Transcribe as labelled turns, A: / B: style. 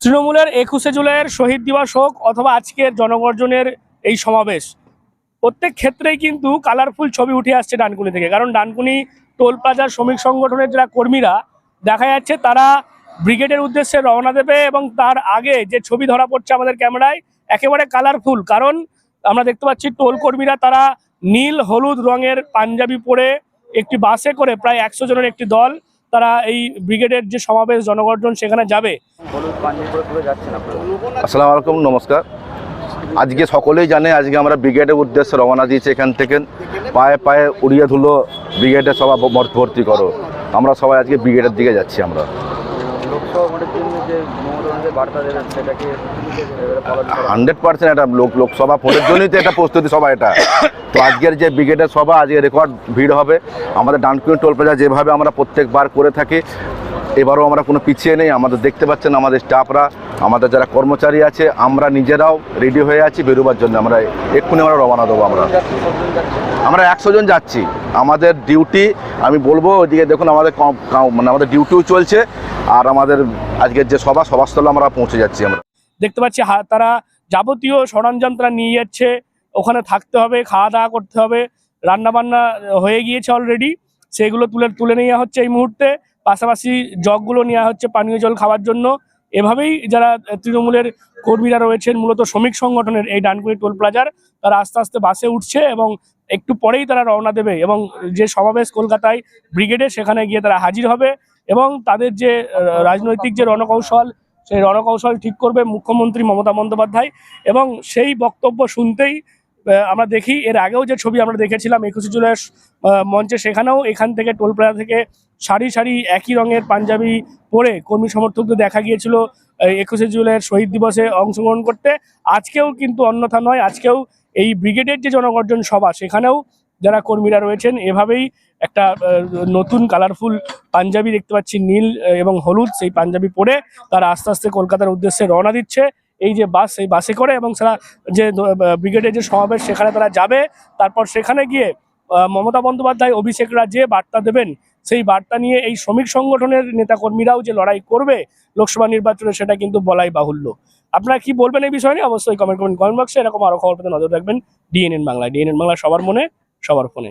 A: তৃণমূলের একুশে জুলাইয়ের শহীদ দিবস হোক অথবা আজকের জনগর্জনের এই সমাবেশ, প্রত্যেক ক্ষেত্রেই কিন্তু কালারফুল ছবি উঠে আসছে ডানকুনি থেকে। কারণ ডানকুনি টোল প্লাজার শ্রমিক সংগঠনের যারা কর্মীরা, দেখা যাচ্ছে তারা ব্রিগেডের উদ্দেশ্যে রওনা দেবে এবং তার আগে যে ছবি ধরা পড়ছে আমাদের ক্যামেরায়, একেবারে কালারফুল। কারণ আমরা দেখতে পাচ্ছি টোল কর্মীরা তারা নীল, হলুদ রঙের পাঞ্জাবি পরে একটি বাসে করে প্রায় একশো জনের একটি দল তারা এই ব্রিগেডের যে সমাবেশ জনগর্জন সেখানে যাবে।
B: আসসালামু আলাইকুম, নমস্কার। আজকে সকলেই জানে, আজকে আমরা ব্রিগেডের উদ্দেশ্যে রওনা দিয়েছি এখান থেকে। পায়ে পায়ে উড়িয়ে ধুলো, ব্রিগেডের সবাই ভর- ভর্তি করো। আমরা সবাই আজকে ব্রিগেডের দিকে যাচ্ছি আমরা। হান্ড্রেড পার্সেন্ট এটা লোক, লোকসভা ভোটের জন্যই তো এটা প্রস্তুতি সভা এটা। তো আজকের যে ব্রিগেডের সভা, আজকে রেকর্ড ভিড় হবে। আমাদের ডানকুনি টোল প্লাজা যেভাবে আমরা প্রত্যেকবার করে থাকি এবারও আমরা কোনো পিছিয়ে নেই, আমাদের দেখতে পাচ্ছেন আমাদের স্টাফরা, আমাদের যারা কর্মচারী আছে, আমরা নিজেরাও রেডি হয়ে আছি, বেরোবার জন্য আমরা এক্ষুনি আমরা রওনা দেবো আমরা। আমরা একশো জন যাচ্ছি। আমাদের ডিউটি আমি বলব ওইদিকে দেখুন আমাদের মানে আমাদের ডিউটিও চলছে, আর আমাদের আজকের যে সভা, সভাস্থলে আমরা পৌঁছে যাচ্ছি আমরা।
A: দেখতে পাচ্ছি তারা যাবতীয় সরঞ্জাম তারা নিয়ে যাচ্ছে, ওখানে থাকতে হবে, খাওয়া দাওয়া করতে হবে রান্না বান্না হয়ে গিয়েছে অলরেডি সেগুলো তুলে তুলে নেওয়া হচ্ছে এই মুহূর্তে। পাশাপাশি জগগুলো নেওয়া হচ্ছে পানীয় জল খাওয়ার জন্য। এভাবেই যারা তৃণমূলের কর্মীরা রয়েছেন, মূলত শ্রমিক সংগঠনের এই ডানকুনি টোল প্লাজার, তারা আস্তে আস্তে বাসে উঠছে এবং একটু পরেই তারা রওনা দেবে এবং যে সমাবেশ কলকাতায় ব্রিগেডে সেখানে গিয়ে তারা হাজির হবে এবং তাদের যে রাজনৈতিক যে রণকৌশল, সেই রণকৌশল ঠিক করবে মুখ্যমন্ত্রী মমতা বন্দ্যোপাধ্যায় এবং সেই বক্তব্য শুনতেই আমরা দেখি, এর আগেও যে ছবি আমরা দেখেছিলাম একুশে জুলাই মঞ্চে, সেখানেও এখান থেকে টোল প্লাজা থেকে সারি সারি একই রঙের পাঞ্জাবি পরে কর্মী সমর্থকদের দেখা গিয়েছিল একুশে জুলাইয়ের শহীদ দিবসে অংশগ্রহণ করতে। আজকেও কিন্তু অন্যথা নয়, আজকেও এই ব্রিগেডের যে জনগর্জন সভা, সেখানেও যারা কর্মীরা রয়েছেন, এভাবেই একটা নতুন কালারফুল পাঞ্জাবি দেখতে পাচ্ছি, নীল এবং হলুদ, সেই পাঞ্জাবি পরে তারা আস্তে আস্তে কলকাতার উদ্দেশ্যে রওনা দিচ্ছে। এই যে বাস সেই বাসে করে এবং তারা যে ব্রিগেডের যে সমাবেশ, সেখানে তারা যাবে। তারপর সেখানে গিয়ে মমতা বন্দ্যোপাধ্যায়, অভিষেকরা যে বার্তা দেবেন, সেই বার্তা নিয়ে এই শ্রমিক সংগঠনের নেতাকর্মীরাও যে লড়াই করবে লোকসভা নির্বাচনে, সেটা কিন্তু বলাই বাহুল্য। আপনারা কি বলবেন এই বিষয় নিয়ে? অবশ্যই কমেন্ট করবেন কমেন্ট বক্সে এরকম আরও খবর পেতে নজর রাখবেন। ডিএনএন বাংলায় ডিএনএন বাংলা সবার মনে, সবার ফোনে।